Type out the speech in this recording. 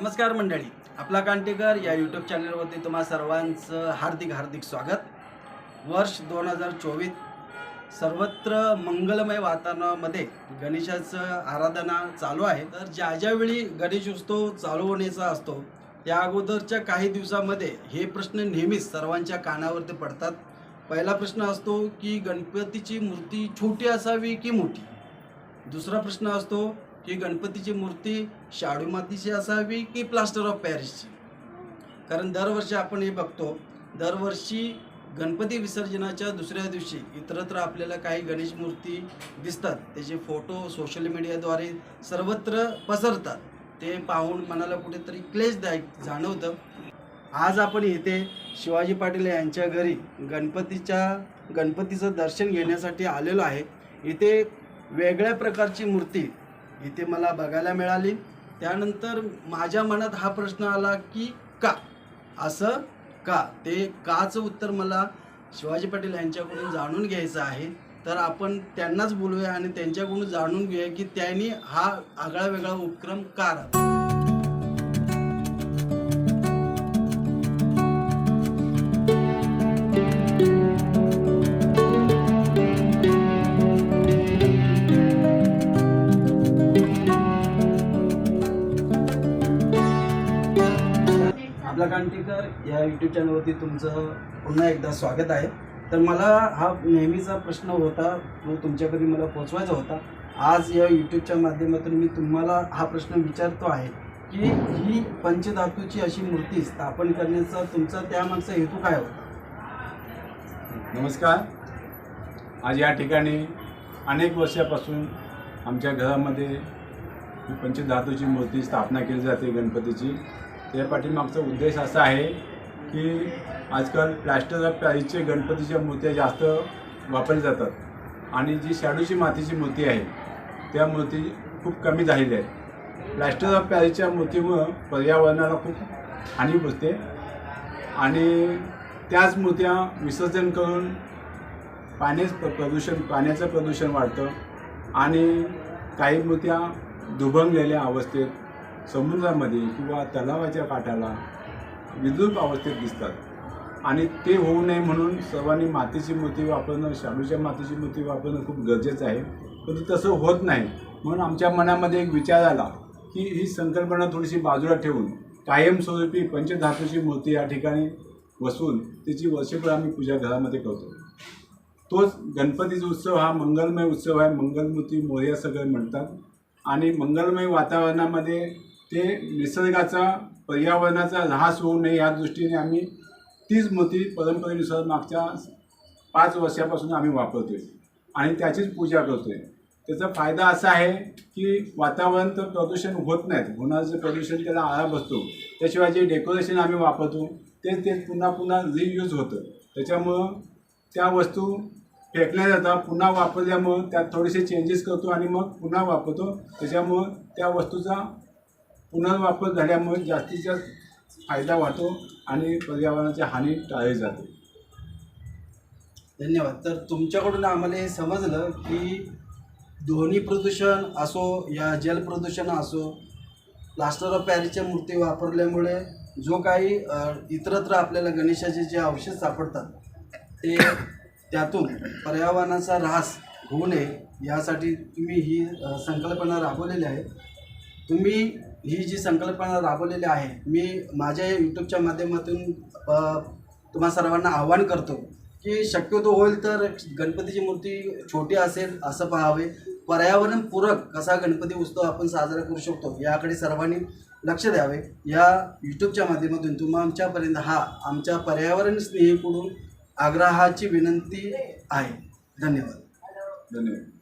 नमस्कार मंडळी आपला कांटेकर या यूट्यूब चॅनलवरती तुम्हा सर्वांचं हार्दिक हार्दिक स्वागत. वर्ष दोन हजार चोवीस सर्वत्र मंगलमय वातावरणामध्ये गणेशाचं आराधना चालू आहे. तर ज्या ज्यावेळी गणेश उत्सव चालू होण्याचा असतो त्या अगोदरच्या काही दिवसामध्ये हे प्रश्न नेहमीच सर्वांच्या कानावरती पडतात. पहिला प्रश्न असतो की गणपतीची मूर्ती छोटी असावी की मोठी? दुसरा प्रश्न असतो की गणपतीची मूर्ती शाडू मातीची असावी की प्लास्टर ऑफ पॅरिसची? कारण दरवर्षी आपण हे बघतो दरवर्षी गणपती विसर्जनाच्या दुसऱ्या दिवशी इतरत्र आपल्याला काही गणेश मूर्ती दिसतात. त्याचे फोटो सोशल मीडियाद्वारे सर्वत्र पसरतात. ते पाहून मनाला कुठेतरी क्लेशदायक जाणवतं. आज आपण इथे शिवाजी पाटील यांच्या घरी गणपतीच्या गणपतीचं दर्शन घेण्यासाठी आलेलो आहे. इथे वेगळ्या प्रकारची मूर्ती इथे मला बघायला मिळाली. त्यानंतर माझ्या मनात हा प्रश्न आला की का? असं का? ते काचं उत्तर मला शिवाजी पाटील यांच्याकडून जाणून घ्यायचं आहे. तर आपण त्यांनाच बोलूया आणि त्यांच्याकडून जाणून घेऊया की त्यांनी हा आगळा वेगळा उपक्रम का राहतो आपला कांटीकर या यूट्यूब चॅनलवरती तुमचं पुन्हा एकदा स्वागत आहे. तर मला हा नेहमीचा प्रश्न होता तो तुमच्याकडे मला पोचवायचा होता. आज या यूट्यूबच्या माध्यमातून मी तुम्हाला हा प्रश्न विचारतो आहे की ही पंचधातूची अशी मूर्ती स्थापन करण्याचा तुमचा त्यामागचा हेतू काय होता? नमस्कार. आज या ठिकाणी अनेक वर्षापासून आमच्या घरामध्ये ही पंचधातूची मूर्ती स्थापना केली जाते गणपतीची. त्या पाठीमागचा उद्देश असा आहे की आजकाल प्लॅस्टर ऑफ पॅरिसचे गणपतीच्या मूर्त्या जास्त वापरल्या जातात. आणि जी शाडूची मातीची मूर्ती आहे त्या मूर्ती खूप कमी झालेल्या आहेत प्लॅस्टर ऑफ पॅरिसच्या मूर्तीमुळं पर्यावरणाला खूप हानी पोचते आणि त्याच मूर्त्या विसर्जन करून पाण्याचं प्र प्रदूषण पाण्याचं प्रदूषण वाढतं. आणि काही मूर्त्या दुभंगलेल्या अवस्थेत समुद्रामध्ये किंवा तलावाच्या काठाला विद्रुप अवस्थेत दिसतात. आणि ते होऊ नये म्हणून सर्वांनी मातीची मूर्ती वापरणं शाडूच्या मातीची मूर्ती वापरणं खूप गरजेचं आहे. परंतु तसं होत नाही. म्हणून आमच्या मनामध्ये एक विचार आला की ही संकल्पना थोडीशी बाजूला ठेवून कायमस्वरूपी पंचधातूची मूर्ती या ठिकाणी बसवून त्याची वर्षभर आम्ही पूजा घरामध्ये करतो. तोच गणपतीचा उत्सव हा मंगलमय उत्सव आहे. मंगलमूर्ती मोर्या सगळे म्हणतात. आणि मंगलमय वातावरणामध्ये ते निसर्गाचा पर्यावरणाचा ऱ्हास होऊ नये या दृष्टीने आम्ही तीच मूर्ती परंपरेनुसार मागच्या पाच वर्षापासून आम्ही वापरतो आहे आणि त्याचीच पूजा करतो आहे त्याचा फायदा असा आहे की वातावरण तर प्रदूषण होत नाहीत. होणारं जे प्रदूषण त्याला आळा बसतो. त्याशिवाय जे डेकोरेशन आम्ही वापरतो ते ते पुन्हा पुन्हा रियूज होतं. त्याच्यामुळं त्या वस्तू फेकल्या जातात पुन्हा वापरल्यामुळं त्यात थोडेसे चेंजेस करतो आणि मग पुन्हा वापरतो. त्याच्यामुळं त्या वस्तूचा पुनर्वापर झाल्यामुळे जास्तीत जास्त फायदा वाटतो आणि पर्यावरणाची हानी टाळली जाते. धन्यवाद. तर तुमच्याकडून आम्हाला हे समजलं की ध्वनी प्रदूषण असो या जल प्रदूषण असो प्लास्टर ऑफ पॅरिसच्या मूर्ती वापरल्यामुळे जो काही इतरत्र आपल्याला गणेशाचे जे अवशेष सापडतात ते त्यातून पर्यावरणाचा ऱ्हास होऊ नये यासाठी तुम्ही ही संकल्पना राबवलेली आहे. तुम्ही ही जी संकल्पना राबवलेली आहे मी माझ्या यूट्यूबच्या माध्यमातून तुम्हा सर्वांना आव्हान करतो की शक्यतो होईल तर गणपतीची मूर्ती छोटी असेल असं पाहावे. पर्यावरणपूरक कसा गणपती उत्सव आपण साजरा करू शकतो याकडे सर्वांनी लक्ष द्यावे. या यूट्यूबच्या माध्यमातून तुम्हा आमच्यापर्यंत हा आमच्या पर्यावरण स्नेहीकडून आग्रहाची विनंती आहे. धन्यवाद. धन्यवाद.